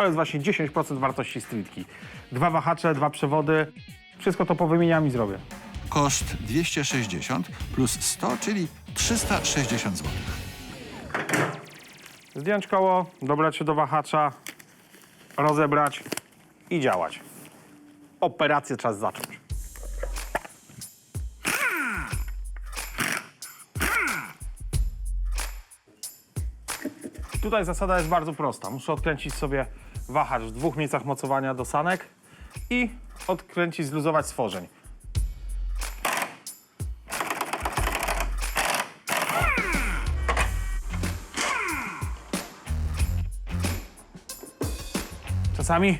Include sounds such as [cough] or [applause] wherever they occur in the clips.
To jest właśnie 10% wartości streetki. Dwa wahacze, dwa przewody. Wszystko to powymieniam i zrobię. Koszt 260 plus 100, czyli 360 zł. Zdjąć koło, dobrać się do wahacza, rozebrać i działać. Operację czas zacząć. Tutaj zasada jest bardzo prosta. Muszę odkręcić sobie wahacz w dwóch miejscach mocowania do sanek i odkręcić, zluzować stworzeń. Czasami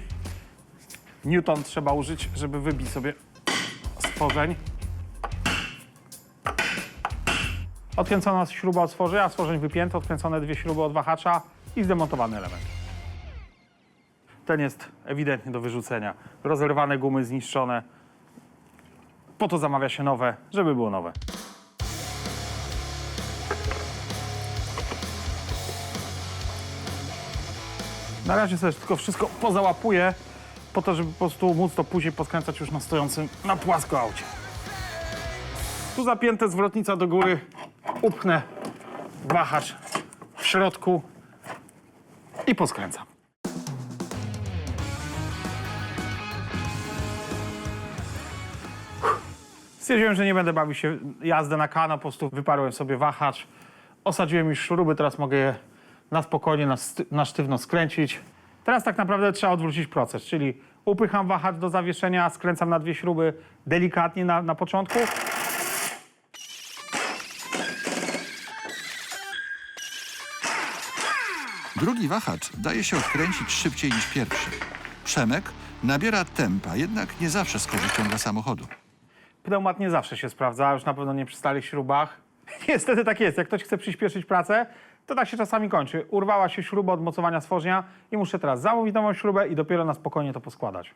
Newton trzeba użyć, żeby wybić sobie stworzeń. Odkręcona śruba od stworzenia, stworzeń wypięte, odkręcone dwie śruby od wahacza i zdemontowany element. Ten jest ewidentnie do wyrzucenia. Rozerwane gumy, zniszczone. Po to zamawia się nowe, żeby było nowe. Na razie sobie tylko wszystko pozałapuję, po to, żeby po prostu móc to później poskręcać już na stojącym na płasko aucie. Tu zapięte zwrotnica do góry, upchnę wahacz w środku i poskręcam. Stwierdziłem, że nie będę bawił się jazdę na kana, po prostu wyparłem sobie wahacz, osadziłem już śruby, teraz mogę je na spokojnie, na, na sztywno skręcić. Teraz tak naprawdę trzeba odwrócić proces, czyli upycham wahacz do zawieszenia, skręcam na dwie śruby delikatnie na, na początku, Drugi wahacz daje się odkręcić szybciej niż pierwszy. Przemek nabiera tempa, jednak nie zawsze z korzyścią dla samochodu. Pneumat nie zawsze się sprawdza, już na pewno nie przy stałych śrubach. [laughs] Niestety tak jest. Jak ktoś chce przyspieszyć pracę, to tak się czasami kończy. Urwała się śruba od mocowania stworzenia i muszę teraz zamówić nową śrubę i dopiero na spokojnie to poskładać.